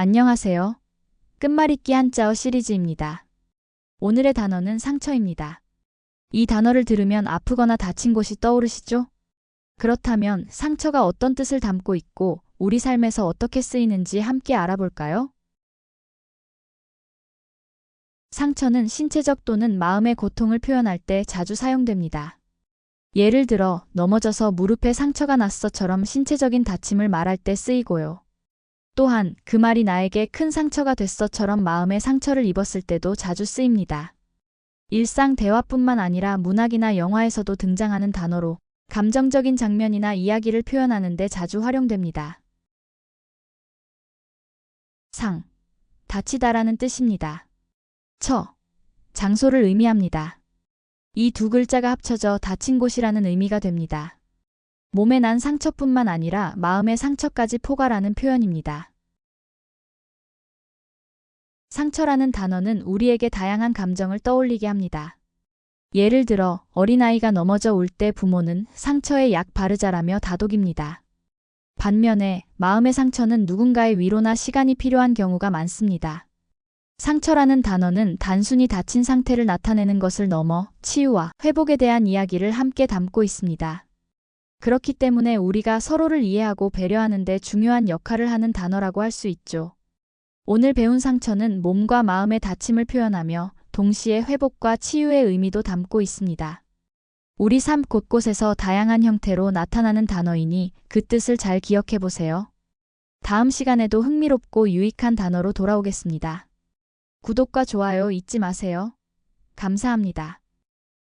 안녕하세요. 끝말잇기 한자어 시리즈입니다. 오늘의 단어는 상처입니다. 이 단어를 들으면 아프거나 다친 곳이 떠오르시죠? 그렇다면 상처가 어떤 뜻을 담고 있고 우리 삶에서 어떻게 쓰이는지 함께 알아볼까요? 상처는 신체적 또는 마음의 고통을 표현할 때 자주 사용됩니다. 예를 들어 넘어져서 무릎에 상처가 났어처럼 신체적인 다침을 말할 때 쓰이고요. 또한 그 말이 나에게 큰 상처가 됐어처럼 마음의 상처를 입었을 때도 자주 쓰입니다. 일상 대화뿐만 아니라 문학이나 영화에서도 등장하는 단어로 감정적인 장면이나 이야기를 표현하는데 자주 활용됩니다. 상, 다치다라는 뜻입니다. 처, 장소를 의미합니다. 이 두 글자가 합쳐져 다친 곳이라는 의미가 됩니다. 몸에 난 상처뿐만 아니라 마음의 상처까지 포괄하는 표현입니다. 상처라는 단어는 우리에게 다양한 감정을 떠올리게 합니다. 예를 들어 어린아이가 넘어져 올때 부모는 상처에 약 바르자라며 다독입니다. 반면에 마음의 상처는 누군가의 위로나 시간이 필요한 경우가 많습니다. 상처라는 단어는 단순히 다친 상태를 나타내는 것을 넘어 치유와 회복에 대한 이야기를 함께 담고 있습니다. 그렇기 때문에 우리가 서로를 이해하고 배려하는 데 중요한 역할을 하는 단어라고 할 수 있죠. 오늘 배운 상처는 몸과 마음의 다침을 표현하며 동시에 회복과 치유의 의미도 담고 있습니다. 우리 삶 곳곳에서 다양한 형태로 나타나는 단어이니 그 뜻을 잘 기억해 보세요. 다음 시간에도 흥미롭고 유익한 단어로 돌아오겠습니다. 구독과 좋아요 잊지 마세요. 감사합니다.